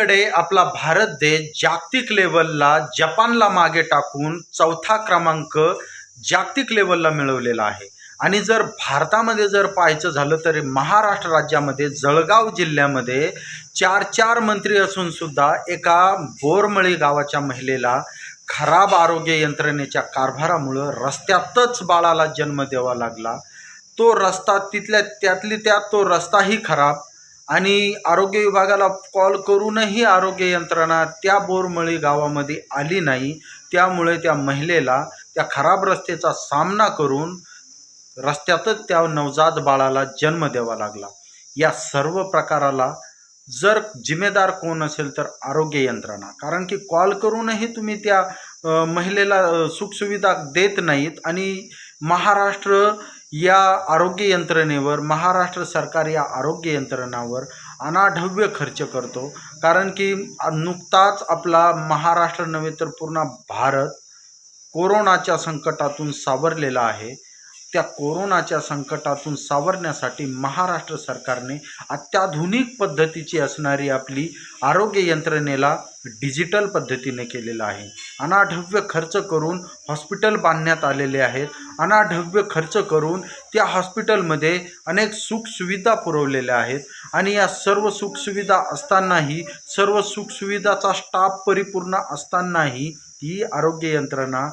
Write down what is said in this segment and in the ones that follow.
कडे आपला भारत देश जागतिक लेवलला जपानला मागे टाकून चौथा क्रमांक जागतिक लेवलला मिळवलेला आहे. आणि जर भारतामध्ये जर पाहायचं झालं तर महाराष्ट्र राज्यामध्ये जळगाव जिल्ह्यामध्ये चार चार मंत्री असून सुद्धा एका बोरमळी गावाच्या महिलेला खराब आरोग्य यंत्रणेच्या कारभारामुळं रस्त्यातच बाळाला जन्म द्यावा लागला. तो रस्ता तिथल्या त्यातली त्यात तो रस्ताही खराब. आणि आरोग्य विभागाला कॉल करूनही आरोग्य यंत्रणा त्या बोरमळी गावामध्ये आली नाही. त्यामुळे त्या महिलेला त्या खराब रस्त्याचा सामना करून रस्त्यातच त्या नवजात बाळाला जन्म द्यावा लागला. या सर्व प्रकाराला जर जिम्मेदार कोण असेल तर आरोग्य यंत्रणा. कारण की कॉल करूनही तुम्ही त्या महिलेला सुखसुविधा देत नाहीत आणि महाराष्ट्र या आरोग्य यंत्रणेवर महाराष्ट्र सरकार या आरोग्य यंत्रणावर अनाढव्य खर्च करतो. कारण की नुकताच आपला महाराष्ट्र नव्हे तर पूर्ण भारत कोरोनाच्या संकटातून सावरलेला आहे. त्या कोरोनाच्या संकटातून सावरण्यासाठी महाराष्ट्र सरकारने अत्याधुनिक पद्धतीची असणारी आपली आरोग्य यंत्रणेला डिजिटल पद्धतीने केलेलं आहे. अनाढव्य खर्च करून हॉस्पिटल बांधण्यात आलेले आहेत. अनाढव्य खर्च करून त्या हॉस्पिटलमध्ये अनेक सुखसुविधा पुरवलेल्या आहेत आणि या सर्व सुखसुविधा असतानाही सर्व सुखसुविधाचा स्टाफ परिपूर्ण असतानाही ही आरोग्य यंत्रणा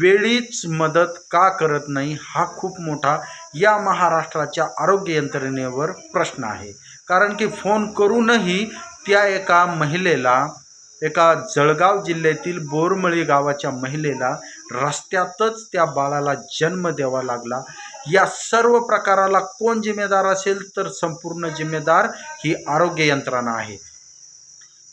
वेळीच मदत का करत नाही हा खूप मोठा या महाराष्ट्राच्या आरोग्य यंत्रणेवर प्रश्न आहे. कारण की फोन करूनही त्या एका महिलेला एका जळगाव जिल्ह्यातील बोरमळी गावाच्या महिलेला रस्त्यातच त्या बाळाला जन्म द्यावा लागला. या सर्व प्रकाराला कोण जिम्मेदार असेल तर संपूर्ण जिम्मेदार ही आरोग्य यंत्रणा आहे.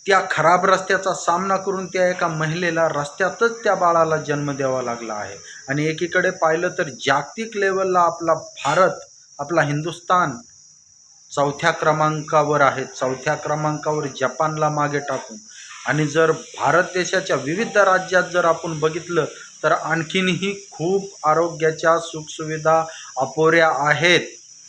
त्या खराब रस्त्याचा सामना करून त्या एका महिलेला रस्त्यातच त्या बाळाला जन्म द्यावा लागला आहे. आणि एकीकडे पाहिलं तर जागतिक लेवलला आपला भारत आपला हिंदुस्तान चौथ्या क्रमांकावर आहे. चौथ्या क्रमांकावर जपानला मागे टाकून. आणि जर भारत देशाच्या विविध राज्यात जर आपण बघितलं तर आणखीनही खूप आरोग्याच्या सुखसुविधा अपुऱ्या आहेत.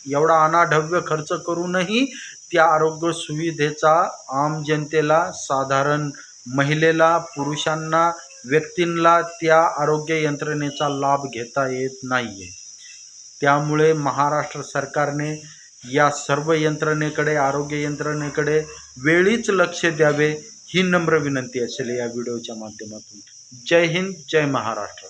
एवढा अनाढव्य खर्च करूनही त्या आरोग्य सुविधेचा आम जनतेला साधारण महिलेला पुरुषांना व्यक्तींना त्या आरोग्य यंत्रणेचा लाभ घेता येत नाही आहे त्यामुळे महाराष्ट्र सरकारने या सर्व यंत्रणेकडे आरोग्य यंत्रणेकडे वेळीच लक्ष द्यावे ही नम्र विनंती असेल या व्हिडिओच्या माध्यमातून. जय हिंद जय महाराष्ट्र.